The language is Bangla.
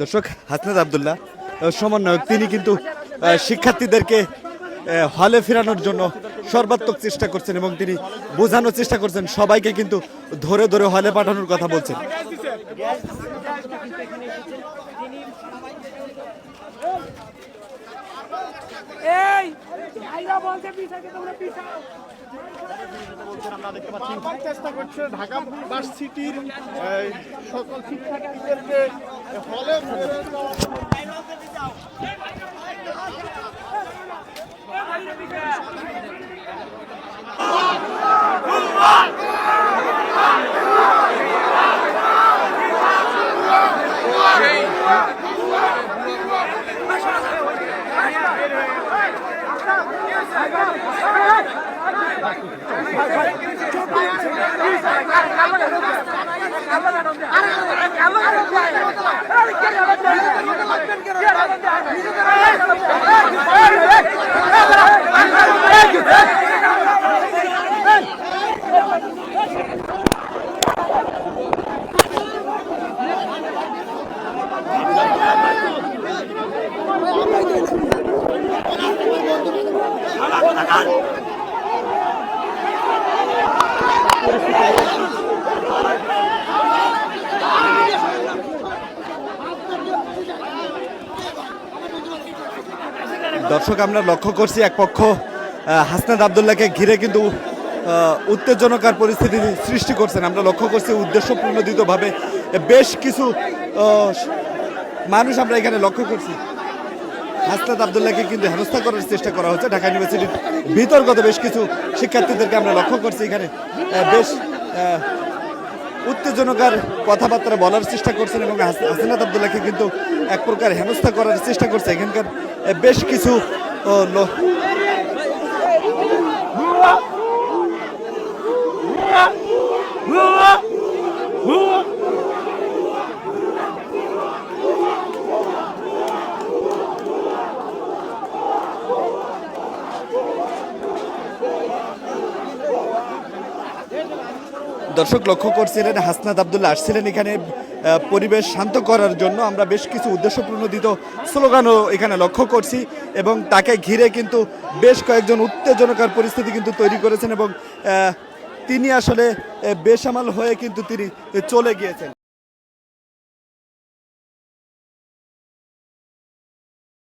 দর্শক, হাসনাত আবদুল্লাহ সমন্বয়ক, তিনি কিন্তু শিক্ষার্থীদেরকে হলে ফেরানোর জন্য সর্বাত্মক চেষ্টা করছেন এবং তিনি বোঝানোর চেষ্টা করছেন। সবাইকে কিন্তু ধরে ধরে হলে পাঠানোর কথা বলছেন। ভাইরা দেখতে বারবার চেষ্টা করছে ঢাকা ইউনিভার্সিটির সকল শিক্ষার্থীদেরকে হলে Come on. দর্শক আমরা লক্ষ্য করছি এক পক্ষ আহ, হাসনাত আবদুল্লাহকে ঘিরে কিন্তু উত্তেজনকার পরিস্থিতি সৃষ্টি করছেন। আমরা লক্ষ্য করছি উদ্দেশ্য প্রণোদিতভাবে বেশ কিছু মানুষ আমরা এখানে লক্ষ্য করছি। হাসনাত আবদুল্লাহকে কিন্তু হেনস্থা করার চেষ্টা করা হচ্ছে। ঢাকা ইউনিভার্সিটির ভিতরগত বেশ কিছু শিক্ষার্থীদেরকে আমরা লক্ষ্য করছি এখানে বেশ উত্তেজনকার কথাবার্তা বলার চেষ্টা করছেন এবং হাস- হাসিনাত আবদুল্লাহকে কিন্তু এক প্রকার হেনস্থা করার চেষ্টা করছে। এখানকার বেশ কিছু ও, দর্শক লক্ষ্য করছিলেন হাসনাদ আবদুল্লাহ আসছিলেন এখানে পরিবেশ শান্ত করার জন্য। আমরা বেশ কিছু উদ্দেশ্য প্রণোদিত স্লোগানও এখানে লক্ষ্য করছি এবং তাকে ঘিরে কিন্তু বেশ কয়েকজন উত্তেজনকার পরিস্থিতি কিন্তু তৈরি করেছেন এবং তিনি আসলে বেসামাল হয়ে কিন্তু তিনি চলে গিয়েছেন।